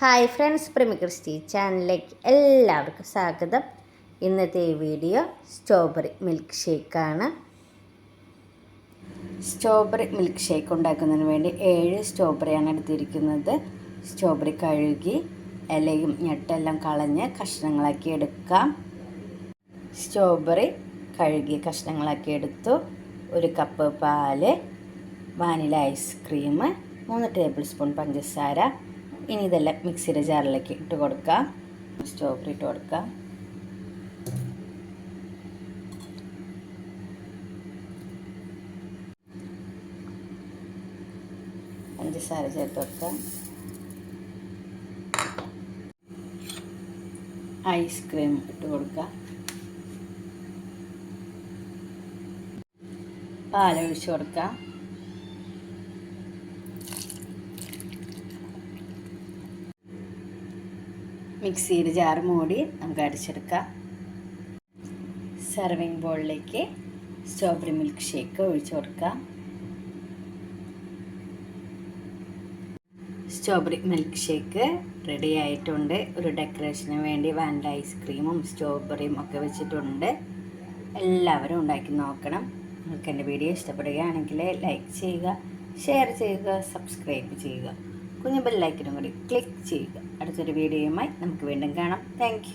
Hi friends പ്രമി Christy ചാനലിലേക്ക് എല്ലാവർക്കും സ്വാഗതം. ഇന്നത്തെ വീഡിയോ സ്ട്രോബെറി മിൽക്ക് ഷേക്കാണ്. സ്ട്രോബെറി മിൽക്ക് ഷേക്ക് ഉണ്ടാക്കുന്നതിന് വേണ്ടി ഏഴ് സ്ട്രോബെറിയാണ് എടുത്തിരിക്കുന്നത്. സ്ട്രോബെറി കഴുകി ഇലയും ഞെട്ടെല്ലാം കളഞ്ഞ് കഷ്ണങ്ങളാക്കി എടുക്കാം. സ്ട്രോബെറി കഴുകി കഷ്ണങ്ങളാക്കി എടുത്തു. ഒരു കപ്പ് പാൽ വാനില ഐസ്ക്രീം മൂന്ന് ടേബിൾ സ്പൂൺ പഞ്ചസാര ഇനി ഇതെല്ലാം മിക്സിയുടെ ജാറിലേക്ക് ഇട്ട് കൊടുക്കുക. സ്ട്രോബെറി ഇട്ട് കൊടുക്കുക. പഞ്ചസാര ചേർത്ത് കൊടുക്കുക. ഐസ്ക്രീം ഇട്ട് കൊടുക്കുക. പാലൊഴിച്ച് കൊടുക്കാം മിക്സിയിൽ ജാർ മൂടി നമുക്ക് അടിച്ചെടുക്കാം. സെർവിങ് ബോളിലേക്ക് സ്ട്രോബെറി മിൽക്ക് ഷേക്ക് ഒഴിച്ചു കൊടുക്കാം. സ്ട്രോബെറി മിൽക്ക് ഷേക്ക് റെഡി ആയിട്ടുണ്ട്. ഒരു ഡെക്കറേഷന് വേണ്ടി വാനില ഐസ്ക്രീമും സ്ട്രോബെറിയും ഒക്കെ വെച്ചിട്ടുണ്ട്. എല്ലാവരും ഉണ്ടാക്കി നോക്കണം. നിങ്ങൾക്ക് എന്റെ വീഡിയോ ഇഷ്ടപ്പെടുകയാണെങ്കിൽ ലൈക്ക് ചെയ്യുക ഷെയർ ചെയ്യുക സബ്സ്ക്രൈബ് ചെയ്യുക. കുഞ്ഞു ബെല്ലൈക്കനും കൂടി ക്ലിക്ക് ചെയ്യുക. അടുത്തൊരു വീഡിയോയുമായി നമുക്ക് വീണ്ടും കാണാം. താങ്ക്